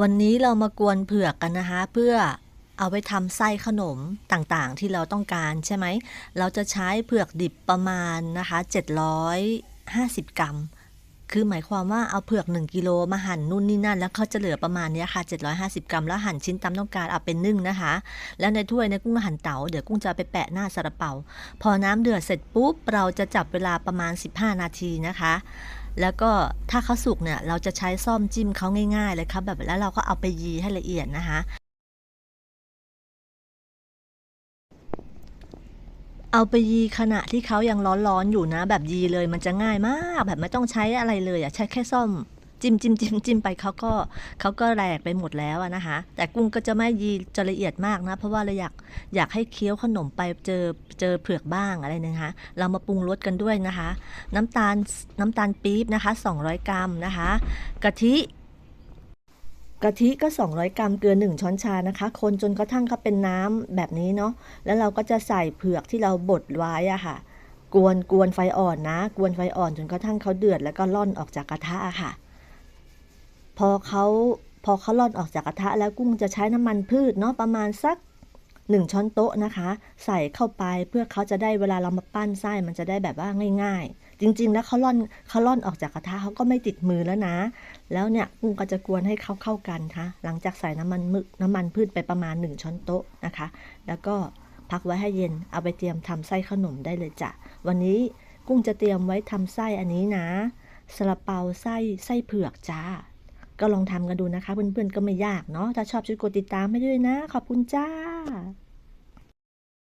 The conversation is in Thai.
วันนี้เรามากวนเผือกกันนะคะ เพื่อเอาไปทำไส้ขนมต่างๆ ที่เราต้องการใช่ไหม เราจะใช้เผือกดิบประมาณนะคะ 750 กรัม คือหมายความว่าเอาเผือก 1 กิโลมาหั่นนู่นนี่นั่น แล้วเขาจะเหลือประมาณนี้ค่ะ 750 กรัม แล้วหั่นชิ้นตามต้องการเอาเป็นนึ่งนะคะ แล้วในถ้วยเนี่ยกุ้งหั่นเต๋าเดี๋ยวกุ้งจะไปแปะหน้าซาลาเปา พอน้ำเดือดเสร็จปุ๊บเราจะจับเวลาประมาณ 15 นาทีนะคะ แล้วก็ถ้าเขาสุกเนี่ยเราจะใช้ซ่อมจิ้มเขาง่ายๆเลยครับแบบแล้วเราก็เอาไปยีให้ละเอียดนะคะ เอาไปยีขณะที่เขายังร้อนๆอยู่นะ แบบยีเลยมันจะง่ายมาก แบบไม่ต้องใช้อะไรเลยอะใช้แค่ซ่อม จิ้มจิ้มจิ้มจิ้มไปเขาก็เขาก็แหลกไปหมดแล้วนะคะ แต่กุ้งก็จะไม่ยีจะละเอียดมากนะ เพราะว่าเราอยากอยากให้เคี้ยวขนมไปเจอเจอเผือกบ้างอะไรนะคะ เรามาปรุงรสกันด้วยนะคะ น้ำตาลน้ำตาลปี๊บนะคะ 200 กรัมนะคะ กะทิกะทิก็ 200 กรัมเกลือ 1 ช้อนชานะคะ คนจนกระทั่งเขาเป็นน้ำแบบนี้เนาะ แล้วเราก็จะใส่เผือกที่เราบดไว้อะค่ะ กวนกวนไฟอ่อนนะ กวนไฟอ่อนจนกระทั่งเขาเดือดแล้วก็ล่อนออกจากกระทะค่ะ พอเขาพอเขาล่อนออกจากกระทะแล้วกุ้งจะใช้น้ำมันพืชเนาะประมาณสัก 1 ช้อนโต๊ะนะคะ ใส่เข้าไปเพื่อเขาจะได้เวลาเรามาปั้นไส้มันจะได้แบบว่าง่าย ๆ จริง ๆ แล้วเขาล่อนเขาล่อนออกจากกระทะเขาก็ไม่ติดมือแล้วนะ แล้วเนี่ยกุ้งก็จะกวนให้เขาเข้ากันค่ะ หลังจากใส่น้ำมันมึกน้ำมันพืชไปประมาณ 1 ช้อนโต๊ะนะคะ แล้วก็พักไว้ให้เย็นเอาไปเตรียมทำไส้ขนมได้เลยจ้ะวันนี้กุ้งจะเตรียมไว้ทำไส้อันนี้นะซาลาเปาไส้ไส้เผือกจ้า ก็ลองทำกันดูนะคะ เพื่อนๆก็ไม่ยากเนาะถ้าชอบช่วยกดติดตามให้ด้วยนะ ขอบคุณจ้า